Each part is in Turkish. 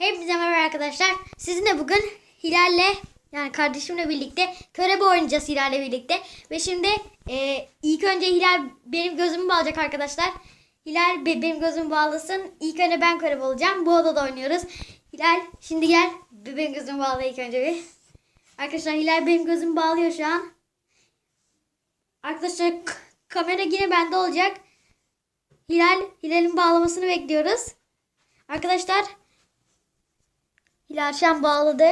Hepinize merhaba arkadaşlar. Sizinle bugün Hilal'le yani kardeşimle birlikte körebe oynayacağız Hilal'le birlikte. Ve şimdi e, ilk önce Hilal benim gözümü bağlayacak arkadaşlar. Hilal be- benim gözümü bağlasın. İlk önce ben körebe olacağım. Bu odada oynuyoruz. Hilal şimdi gel. Be- Benim gözümü bağla ilk önce bir. Arkadaşlar Hilal benim gözümü bağlıyor şu an. Arkadaşlar kamera yine bende olacak. Hilal, Hilal'in bağlamasını bekliyoruz. Arkadaşlar Hilal şu an bağladı.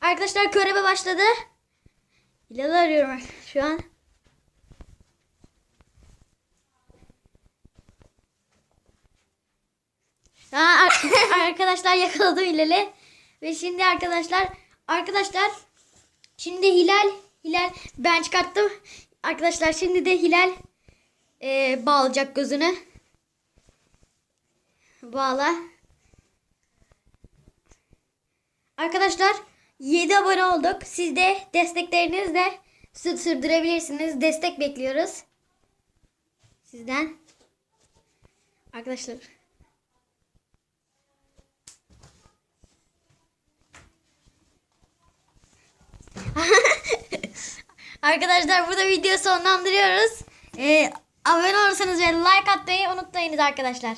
Arkadaşlar körebe başladı. Hilal'i arıyorum şu an. Ha, ar- arkadaşlar yakaladım Hilal'i. Ve şimdi arkadaşlar arkadaşlar şimdi Hilal Hilal ben çıkarttım. Arkadaşlar şimdi de Hilal e, bağlayacak gözünü. Bağla. Arkadaşlar 7 abone olduk. Siz de desteklerinizle sü- sürdürebilirsiniz. Destek bekliyoruz. Sizden. Arkadaşlar. Arkadaşlar burada video sonlandırıyoruz. Ee, abone olursanız ve like atmayı unutmayınız arkadaşlar.